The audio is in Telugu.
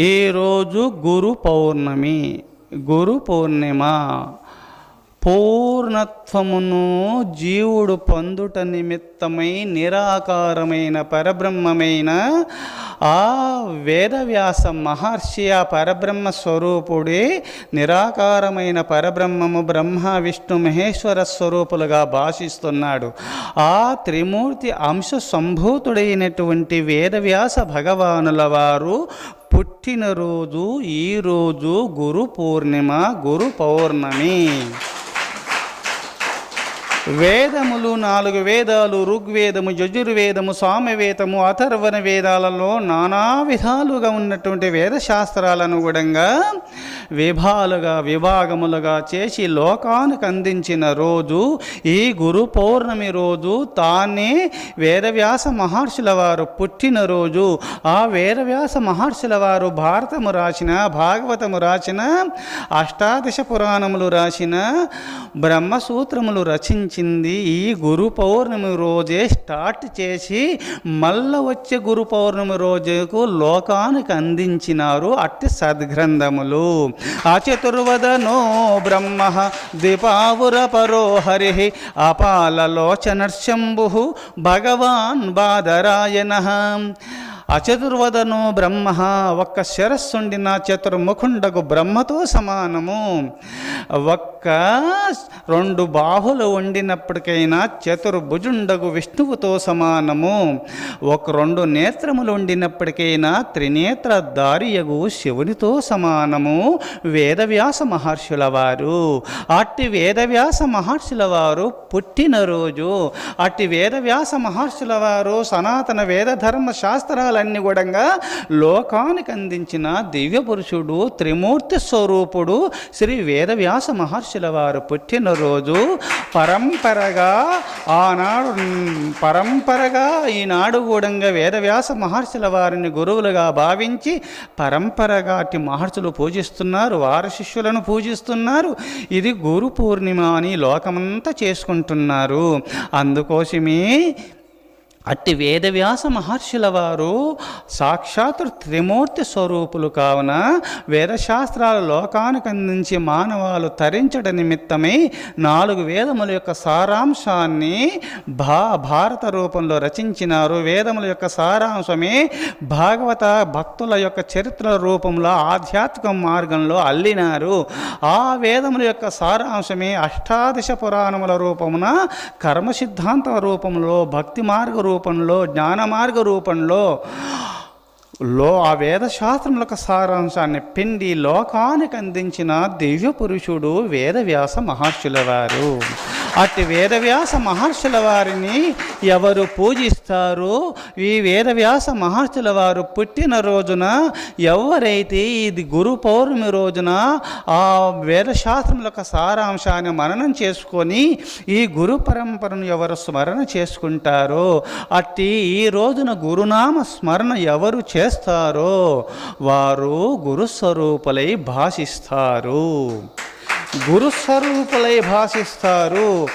ఈరోజు గురు పౌర్ణమి గురు పౌర్ణిమ. పూర్ణత్వమును జీవుడు పొందుట నిమిత్తమై నిరాకారమైన పరబ్రహ్మమైన ఆ వేదవ్యాస మహర్షి ఆ పరబ్రహ్మ స్వరూపుడే నిరాకారమైన పరబ్రహ్మము బ్రహ్మ విష్ణు మహేశ్వర స్వరూపులుగా భాషిస్తున్నాడు. ఆ త్రిమూర్తి అంశ సంభూతుడైనటువంటి వేదవ్యాస భగవానుల వారు పుట్టినరోజు ఈరోజు గురు పూర్ణిమ గురు పౌర్ణమి. వేదములు నాలుగు వేదాలు ఋగ్వేదము యజుర్వేదము సామవేదము అథర్వణ వేదాలలో నానా విధాలుగా ఉన్నటువంటి వేదశాస్త్రాలను కూడా విభాలుగా విభాగములుగా చేసి లోకానికి అందించిన రోజు ఈ గురు పౌర్ణమి రోజు తానే వేదవ్యాస మహర్షుల వారు పుట్టినరోజు ఆ వేదవ్యాస మహర్షుల వారు భారతము రాసిన భాగవతము రాసిన అష్టాదశ పురాణములు రాసిన బ్రహ్మసూత్రములు వచ్చింది ఈ గురు పౌర్ణమి రోజే స్టార్ట్ చేసి మళ్ళా వచ్చే గురు పౌర్ణమి రోజుకు లోకానికి అందించినారు అట్టి సద్గ్రంథములు. అచతుర్వదనో బ్రహ్మ దీపావుర పరో హరి అపాలలోచనర్శంభు భగవాన్ బాదరాయణ అచతుర్వదను బ్రహ్మ ఒక్క శిరస్సుండిన చతుర్ముఖుండకు బ్రహ్మతో సమానము. ఒక్క రెండు బాహులు వండినప్పటికైనా చతుర్భుజుండగు విష్ణువుతో సమానము. ఒక రెండు నేత్రములు ఉండినప్పటికైనా త్రినేత్ర దారియగు శివునితో సమానము. వేదవ్యాస మహర్షుల వారు అట్టి వేదవ్యాస మహర్షుల వారు పుట్టినరోజు. అట్టి వేదవ్యాస మహర్షుల వారు సనాతన వేద ధర్మ శాస్త్రాలన్నీ కూడా లోకానికి అందించిన దివ్య పురుషుడు త్రిమూర్తి స్వరూపుడు శ్రీ వేదవ్యాస మహర్షుల వారు పుట్టినరోజు పరంపరగా ఆనాడు పరంపరగా ఈనాడు కూడా వేదవ్యాస మహర్షుల వారిని గురువులుగా భావించి పరంపరగా అటు మహర్షులు పూజిస్తున్నారు వారి శిష్యులను పూజిస్తున్నారు. ఇది గురు పూర్ణిమ అని లోకమంతా చేసుకుంటున్నారు. అందుకోసమే అట్టి వేదవ్యాస మహర్షుల వారు సాక్షాత్ త్రిమూర్తి స్వరూపులు కావున వేదశాస్త్రాల లోకానికి అందించి మానవాలు తరించట నిమిత్తమై నాలుగు వేదముల యొక్క సారాంశాన్ని భా భారత రూపంలో రచించినారు. వేదముల యొక్క సారాంశమే భాగవత భక్తుల యొక్క చరిత్ర రూపంలో ఆధ్యాత్మిక మార్గంలో అల్లినారు. ఆ వేదముల యొక్క సారాంశమే అష్టాదశ పురాణముల రూపమున కర్మ సిద్ధాంత రూపంలో భక్తి మార్గ రూపంలో జ్ఞాన మార్గ రూపంలో లో ఆ వేదశాస్త్రం యొక్క సారాంశాన్ని పిండి లోకానికి అందించిన దివ్య పురుషుడు వేదవ్యాస మహర్షుల వారు. అట్టి వేదవ్యాస మహర్షుల వారిని ఎవరు పూజిస్తారో ఈ వేదవ్యాస మహర్షుల వారు పుట్టిన రోజున ఎవరైతే ఇది గురు పౌర్ణమి రోజున ఆ వేదశాస్త్రం యొక్క సారాంశాన్ని మననం చేసుకొని ఈ గురు పరంపరను ఎవరు స్మరణ చేసుకుంటారో అట్టి ఈ రోజున గురునామ స్మరణ ఎవరు చేస్తారో వారు గురుస్వరూపులై భాషిస్తారు. గురుస్వరూపులై భాషిస్తారు.